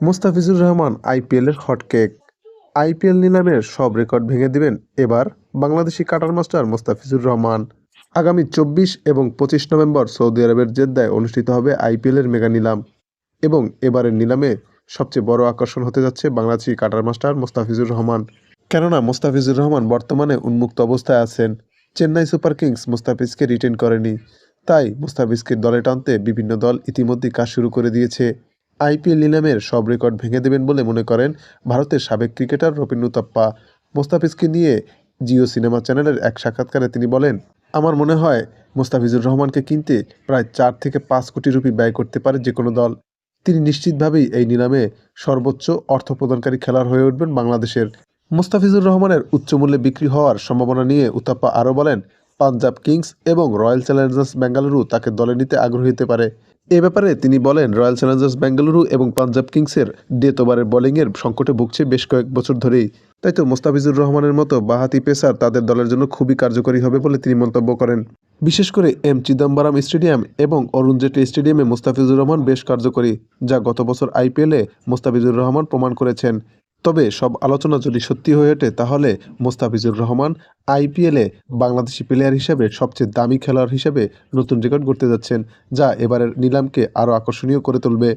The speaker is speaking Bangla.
মুস্তাফিজুর রহমান আইপিএলের হটকেক আইপিএল নিলামের সব রেকর্ড ভেঙে দিবেন এবার বাংলাদেশি কাটার মাস্টার মুস্তাফিজুর রহমান। আগামী চব্বিশ এবং পঁচিশ নভেম্বর সৌদি আরবের জেদ্দায় অনুষ্ঠিত হবে আইপিএলের মেগা নিলাম। এবং এবারের নিলামে সবচেয়ে বড় আকর্ষণ হতে যাচ্ছে বাংলাদেশি কাটার মাস্টার মুস্তাফিজুর রহমান। কেননা মুস্তাফিজুর রহমান বর্তমানে উন্মুক্ত অবস্থায় আছেন। চেন্নাই সুপার কিংস মুস্তাফিজকে রিটেন করেনি। তাই মুস্তাফিজকে দলে টানতে বিভিন্ন দল ইতিমধ্যেই কাজ শুরু করে দিয়েছে। আইপিএল নিলামের সব রেকর্ড ভেঙে দেবেন বলে মনে করেন ভারতের সাবেক ক্রিকেটার রবিন উতাপ্পা মুস্তাফিজকে নিয়ে জিও সিনেমা চ্যানেলের এক সাক্ষাৎকারে তিনি বলেন, আমার মনে হয় মোস্তাফিজুর রহমানকে কিনতে প্রায় চার থেকে পাঁচ কোটি রুপি ব্যয় করতে পারে যে কোনো দল। তিনি নিশ্চিতভাবেই এই নিলামে সর্বোচ্চ অর্থ প্রদানকারী খেলোয়াড় হয়ে উঠবেন বাংলাদেশের। মুস্তাফিজুর রহমানের উচ্চমূল্যে বিক্রি হওয়ার সম্ভাবনা নিয়ে উতাপ্পা আরও বলেন, পাঞ্জাব কিংস এবং রয়্যাল চ্যালেঞ্জার্স বেঙ্গালুরু তাকে দলে নিতে আগ্রহী হতে পারে। এ ব্যাপারে তিনি বলেন, রয়্যাল চ্যালেঞ্জার্স বেঙ্গালুরু এবং পাঞ্জাব কিংসের ডেথ ওভারের বোলিংয়ের সংকটে ভুগছে বেশ কয়েক বছর ধরেই। তাই তো মোস্তাফিজুর রহমানের মতো বাহাতি পেসার তাদের দলের জন্য খুবই কার্যকরী হবে বলে তিনি মন্তব্য করেন। বিশেষ করে এম চিদম্বরম স্টেডিয়াম এবং অরুণ জেটলি স্টেডিয়ামে মোস্তাফিজুর রহমান বেশ কার্যকরী, যা গত বছর আইপিএলে মোস্তাফিজুর রহমান প্রমাণ করেছেন। তবে সব আলোচনা যদি সত্যি হয়ে ওঠে, তাহলে মোস্তাফিজুর রহমান আইপিএলে বাংলাদেশি প্লেয়ার হিসেবে সবচেয়ে দামি খেলোয়াড় হিসেবে নতুন রেকর্ড গড়তে যাচ্ছেন, যা এবারের নিলামকে আরও আকর্ষণীয় করে তুলবে।